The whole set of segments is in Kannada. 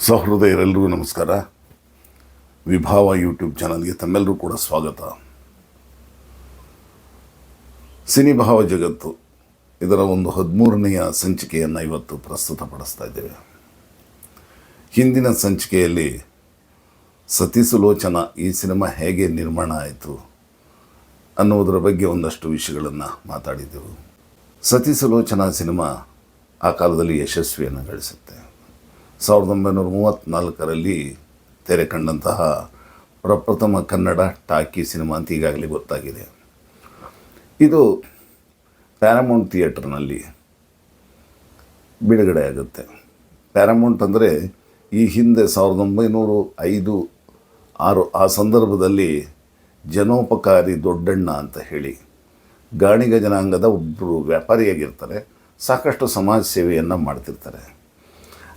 ಸಹೃದಯರೆಲ್ಲರಿಗೂ ನಮಸ್ಕಾರ. ವಿಭಾವ ಯೂಟ್ಯೂಬ್ ಚಾನಲ್ಗೆ ತಮ್ಮೆಲ್ಲರೂ ಕೂಡ ಸ್ವಾಗತ. ಸಿನಿಭಾವ ಜಗತ್ತು ಇದರ ಒಂದು ಹದಿಮೂರನೆಯ ಸಂಚಿಕೆಯನ್ನು ಇವತ್ತು ಪ್ರಸ್ತುತಪಡಿಸ್ತಾ ಇದ್ದೇವೆ. ಹಿಂದಿನ ಸಂಚಿಕೆಯಲ್ಲಿ ಸತಿಸುಲೋಚನ ಈ ಸಿನಿಮಾ ಹೇಗೆ ನಿರ್ಮಾಣ ಆಯಿತು ಅನ್ನುವುದರ ಬಗ್ಗೆ ಒಂದಷ್ಟು ವಿಷಯಗಳನ್ನು ಮಾತಾಡಿದ್ದೆವು. ಸತಿಸುಲೋಚನಾ ಸಿನಿಮಾ ಆ ಕಾಲದಲ್ಲಿ ಯಶಸ್ವಿಯನ್ನು ಗಳಿಸುತ್ತೆ. ಸಾವಿರದ ಒಂಬೈನೂರ ಮೂವತ್ತ್ನಾಲ್ಕರಲ್ಲಿ ತೆರೆ ಕಂಡಂತಹ ಪ್ರಪ್ರಥಮ ಕನ್ನಡ ಟಾಕಿ ಸಿನಿಮಾ ಅಂತ ಈಗಾಗಲೇ ಗೊತ್ತಾಗಿದೆ. ಇದು ಪ್ಯಾರಮೌಂಟ್ ಥಿಯೇಟರ್ನಲ್ಲಿ ಬಿಡುಗಡೆ ಆಗುತ್ತೆ. ಪ್ಯಾರಮೌಂಟ್ ಅಂದರೆ ಈ ಹಿಂದೆ ಸಾವಿರದ ಒಂಬೈನೂರು ಐದು, ಆರು ಆ ಸಂದರ್ಭದಲ್ಲಿ ಜನೋಪಕಾರಿ ದೊಡ್ಡಣ್ಣ ಅಂತ ಹೇಳಿ ಗಾಣಿಗ ಜನಾಂಗದ ಒಬ್ಬರು ವ್ಯಾಪಾರಿಯಾಗಿರ್ತಾರೆ. ಸಾಕಷ್ಟು ಸಮಾಜ ಸೇವೆಯನ್ನು ಮಾಡ್ತಿರ್ತಾರೆ.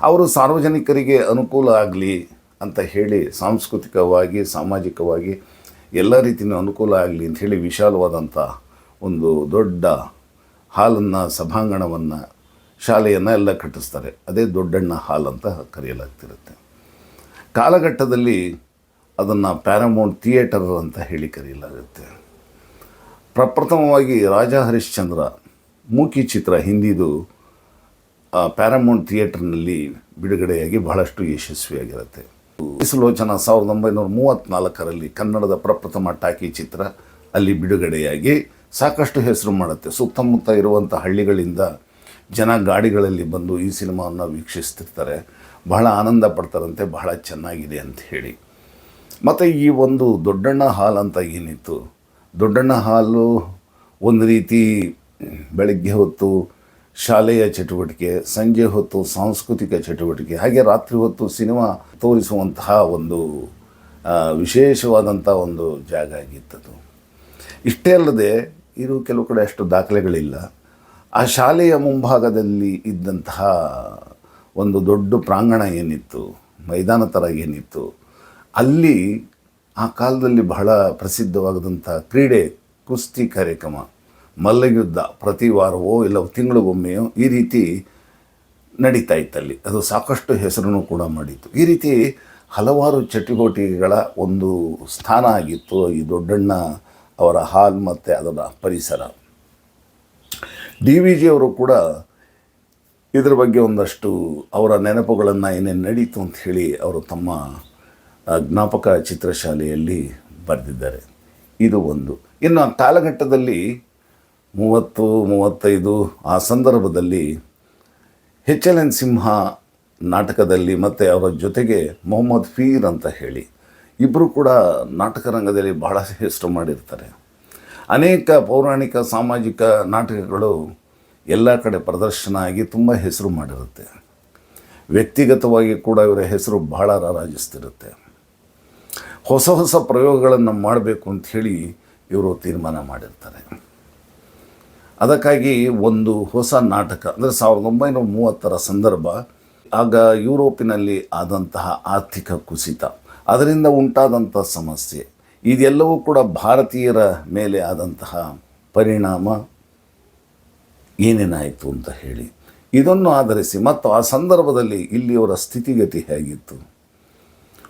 ಅವರು ಸಾರ್ವಜನಿಕರಿಗೆ ಅನುಕೂಲ ಆಗಲಿ ಅಂತ ಹೇಳಿ ಸಾಂಸ್ಕೃತಿಕವಾಗಿ, ಸಾಮಾಜಿಕವಾಗಿ ಎಲ್ಲ ರೀತಿಯ ಅನುಕೂಲ ಆಗಲಿ ಅಂತ ಹೇಳಿ ವಿಶಾಲವಾದಂಥ ಒಂದು ದೊಡ್ಡ ಹಾಲನ್ನು, ಸಭಾಂಗಣವನ್ನು, ಶಾಲೆಯನ್ನು ಎಲ್ಲ ಕಟ್ಟಿಸ್ತಾರೆ. ಅದೇ ದೊಡ್ಡಣ್ಣ ಹಾಲ್ ಅಂತ ಕರೆಯಲಾಗ್ತಿರುತ್ತೆ. ಕಾಲಘಟ್ಟದಲ್ಲಿ ಅದನ್ನು ಪ್ಯಾರಮೌಂಟ್ ಥಿಯೇಟರ್ ಅಂತ ಹೇಳಿ ಕರೆಯಲಾಗುತ್ತೆ. ಪ್ರಪ್ರಥಮವಾಗಿ ರಾಜ ಹರಿಶ್ಚಂದ್ರ ಮೂಕಿ ಚಿತ್ರ ಹಿಂದಿದು ಪ್ಯಾರಮೌಂಟ್ ಥಿಯೇಟರ್ನಲ್ಲಿ ಬಿಡುಗಡೆಯಾಗಿ ಬಹಳಷ್ಟು ಯಶಸ್ವಿಯಾಗಿರುತ್ತೆ. ಸುಲೋಚನ ಸಾವಿರದ ಒಂಬೈನೂರ ಮೂವತ್ತ್ನಾಲ್ಕರಲ್ಲಿ ಕನ್ನಡದ ಪ್ರಪ್ರಥಮ ಟಾಕಿ ಚಿತ್ರ ಅಲ್ಲಿ ಬಿಡುಗಡೆಯಾಗಿ ಸಾಕಷ್ಟು ಹೆಸರು ಮಾಡುತ್ತೆ. ಸುತ್ತಮುತ್ತ ಇರುವಂಥ ಹಳ್ಳಿಗಳಿಂದ ಜನ ಗಾಡಿಗಳಲ್ಲಿ ಬಂದು ಈ ಸಿನಿಮಾವನ್ನು ವೀಕ್ಷಿಸ್ತಿರ್ತಾರೆ. ಬಹಳ ಆನಂದ ಪಡ್ತಾರಂತೆ, ಬಹಳ ಚೆನ್ನಾಗಿದೆ ಅಂತ ಹೇಳಿ. ಮತ್ತು ಈ ಒಂದು ದೊಡ್ಡಣ್ಣ ಹಾಲ್ ಅಂತ ಏನಿತ್ತು? ದೊಡ್ಡಣ್ಣ ಹಾಲು ಒಂದು ರೀತಿ ಬೆಳಗ್ಗೆ ಹೊತ್ತು ಶಾಲೆಯ ಚಟುವಟಿಕೆ, ಸಂಜೆ ಹೊತ್ತು ಸಾಂಸ್ಕೃತಿಕ ಚಟುವಟಿಕೆ, ಹಾಗೆ ರಾತ್ರಿ ಹೊತ್ತು ಸಿನಿಮಾ ತೋರಿಸುವಂತಹ ಒಂದು ವಿಶೇಷವಾದಂಥ ಒಂದು ಜಾಗ ಆಗಿತ್ತದು. ಇಷ್ಟೇ ಅಲ್ಲದೆ ಇದು ಕೆಲವು ಕಡೆ ಅಷ್ಟು ದಾಖಲೆಗಳಿಲ್ಲ. ಆ ಶಾಲೆಯ ಮುಂಭಾಗದಲ್ಲಿ ಇದ್ದಂತಹ ಒಂದು ದೊಡ್ಡ ಪ್ರಾಂಗಣ ಏನಿತ್ತು, ಮೈದಾನ ಥರ ಏನಿತ್ತು, ಅಲ್ಲಿ ಆ ಕಾಲದಲ್ಲಿ ಬಹಳ ಪ್ರಸಿದ್ಧವಾದಂಥ ಕ್ರೀಡೆ, ಕುಸ್ತಿ ಕಾರ್ಯಕ್ರಮ. ಮಲ್ಲಯುದ್ಧ ಪ್ರತಿ ವಾರವೋ ಇಲ್ಲ ತಿಂಗಳಿಗೊಮ್ಮೆಯೋ ಈ ರೀತಿ ನಡೀತಾ ಇತ್ತಲ್ಲಿ. ಅದು ಸಾಕಷ್ಟು ಹೆಸರನ್ನು ಕೂಡ ಮಾಡಿತ್ತು. ಈ ರೀತಿ ಹಲವಾರು ಚಟುವಟಿಕೆಗಳ ಒಂದು ಸ್ಥಾನ ಆಗಿತ್ತು ಈ ದೊಡ್ಡಣ್ಣ ಅವರ ಹಾಲ್ ಮತ್ತು ಅದರ ಪರಿಸರ. ಡಿ ವಿ ಜಿ ಅವರು ಕೂಡ ಇದರ ಬಗ್ಗೆ ಒಂದಷ್ಟು ಅವರ ನೆನಪುಗಳನ್ನು ಏನೇನು ನಡೀತು ಅಂತ ಹೇಳಿ ಅವರು ತಮ್ಮ ಜ್ಞಾಪಕ ಚಿತ್ರಶಾಲೆಯಲ್ಲಿ ಬರೆದಿದ್ದಾರೆ. ಇದು ಒಂದು. ಇನ್ನು ಆ ಕಾಲಘಟ್ಟದಲ್ಲಿ ಮೂವತ್ತು, ಮೂವತ್ತೈದು, ಆ ಸಂದರ್ಭದಲ್ಲಿ ಎಚ್ ಎಲ್ ಎನ್ ಸಿಂಹ ನಾಟಕದಲ್ಲಿ ಮತ್ತು ಅವರ ಜೊತೆಗೆ ಮೊಹಮ್ಮದ್ ಫೀರ್ ಅಂತ ಹೇಳಿ ಇಬ್ಬರು ಕೂಡ ನಾಟಕ ರಂಗದಲ್ಲಿ ಬಹಳ ಹೆಸರು ಮಾಡಿರ್ತಾರೆ. ಅನೇಕ ಪೌರಾಣಿಕ, ಸಾಮಾಜಿಕ ನಾಟಕಗಳು ಎಲ್ಲ ಕಡೆ ಪ್ರದರ್ಶನ ಆಗಿ ತುಂಬ ಹೆಸರು ಮಾಡಿರುತ್ತೆ. ವ್ಯಕ್ತಿಗತವಾಗಿ ಕೂಡ ಇವರ ಹೆಸರು ಬಹಳ ರಾರಾಜಿಸ್ತಿರುತ್ತೆ. ಹೊಸ ಹೊಸ ಪ್ರಯೋಗಗಳನ್ನು ಮಾಡಬೇಕು ಅಂಥೇಳಿ ಇವರು ತೀರ್ಮಾನ ಮಾಡಿರ್ತಾರೆ. ಅದಕ್ಕಾಗಿ ಒಂದು ಹೊಸ ನಾಟಕ, ಅಂದರೆ ಸಾವಿರದ ಒಂಬೈನೂರ ಮೂವತ್ತರ ಸಂದರ್ಭ, ಆಗ ಯುರೋಪಿನಲ್ಲಿ ಆದಂತಹ ಆರ್ಥಿಕ ಕುಸಿತ, ಅದರಿಂದ ಉಂಟಾದಂಥ ಸಮಸ್ಯೆ, ಇದೆಲ್ಲವೂ ಕೂಡ ಭಾರತೀಯರ ಮೇಲೆ ಆದಂತಹ ಪರಿಣಾಮ. ಏನೇನಾಯಿತು ಅಂತ ಹೇಳಿ, ಇದನ್ನು ಆಧರಿಸಿ, ಮತ್ತು ಆ ಸಂದರ್ಭದಲ್ಲಿ ಇಲ್ಲಿಯವರ ಸ್ಥಿತಿಗತಿ ಹೇಗಿತ್ತು,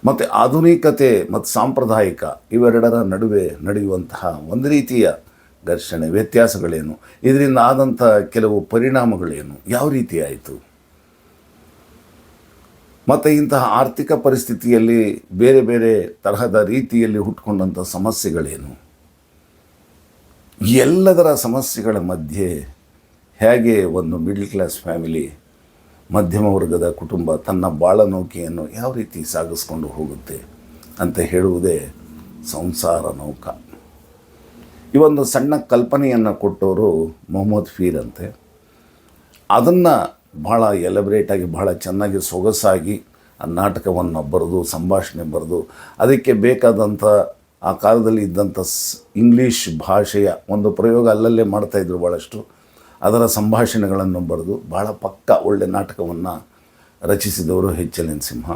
ಮತ್ತು ಆಧುನಿಕತೆ ಮತ್ತು ಸಾಂಪ್ರದಾಯಿಕ ಇವೆರಡರ ನಡುವೆ ನಡೆಯುವಂತಹ ಒಂದು ರೀತಿಯ ಘರ್ಷಣೆ, ವ್ಯತ್ಯಾಸಗಳೇನು? ಇದರಿಂದ ಆದಂಥ ಕೆಲವು ಪರಿಣಾಮಗಳೇನು? ಯಾವ ರೀತಿ ಆಯಿತು? ಮತ್ತು ಇಂತಹ ಆರ್ಥಿಕ ಪರಿಸ್ಥಿತಿಯಲ್ಲಿ ಬೇರೆ ಬೇರೆ ತರಹದ ರೀತಿಯಲ್ಲಿ ಹುಟ್ಕೊಂಡಂಥ ಸಮಸ್ಯೆಗಳೇನು? ಎಲ್ಲದರ ಸಮಸ್ಯೆಗಳ ಮಧ್ಯೆ ಹೇಗೆ ಒಂದು ಮಿಡ್ಲ್ ಕ್ಲಾಸ್ ಫ್ಯಾಮಿಲಿ ಮಧ್ಯಮ ವರ್ಗದ ಕುಟುಂಬ ತನ್ನ ಬಾಳನೌಕೆಯನ್ನು ಯಾವ ರೀತಿ ಸಾಗಿಸ್ಕೊಂಡು ಹೋಗುತ್ತೆ ಅಂತ ಹೇಳುವುದೇ ಸಂಸಾರ ನೌಕ. ಈ ಒಂದು ಸಣ್ಣ ಕಲ್ಪನೆಯನ್ನು ಕೊಟ್ಟವರು ಮೊಹಮ್ಮದ್ ಫೀರ್ ಅಂತೆ. ಅದನ್ನು ಭಾಳ ಎಲಬ್ರೇಟಾಗಿ ಬಹಳ ಚೆನ್ನಾಗಿ, ಸೊಗಸಾಗಿ ಆ ನಾಟಕವನ್ನು ಬರೆದು, ಸಂಭಾಷಣೆ ಬರೆದು, ಅದಕ್ಕೆ ಬೇಕಾದಂಥ ಆ ಕಾಲದಲ್ಲಿ ಇದ್ದಂಥ ಸ್ ಇಂಗ್ಲೀಷ್ ಭಾಷೆಯ ಒಂದು ಪ್ರಯೋಗ ಅಲ್ಲಲ್ಲೇ ಮಾಡ್ತಾಯಿದ್ರು ಭಾಳಷ್ಟು ಅದರ ಸಂಭಾಷಣೆಗಳನ್ನು ಬರೆದು ಭಾಳ ಪಕ್ಕ ಒಳ್ಳೆ ನಾಟಕವನ್ನು ರಚಿಸಿದವರು ಎಚ್ ಎಲ್ ಸಿಂಹ.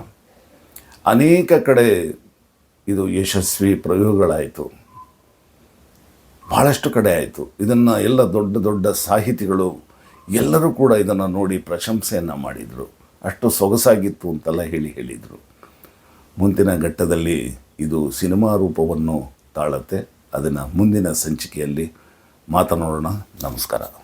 ಅನೇಕ ಕಡೆ ಇದು ಯಶಸ್ವಿ ಪ್ರಯೋಗಗಳಾಯಿತು. ಭಾಳಷ್ಟು ಕಡೆ ಆಯಿತು. ಇದನ್ನು ಎಲ್ಲ ದೊಡ್ಡ ದೊಡ್ಡ ಸಾಹಿತಿಗಳು ಎಲ್ಲರೂ ಕೂಡ ಇದನ್ನು ನೋಡಿ ಪ್ರಶಂಸೆಯನ್ನು ಮಾಡಿದರು. ಅಷ್ಟು ಸೊಗಸಾಗಿತ್ತು ಅಂತೆಲ್ಲ ಹೇಳಿ ಹೇಳಿದರು. ಮುಂದಿನ ಘಟ್ಟದಲ್ಲಿ ಇದು ಸಿನಿಮಾ ರೂಪವನ್ನು ತಾಳತ್ತೆ. ಅದನ್ನು ಮುಂದಿನ ಸಂಚಿಕೆಯಲ್ಲಿ ಮಾತನಾಡೋಣ. ನಮಸ್ಕಾರ.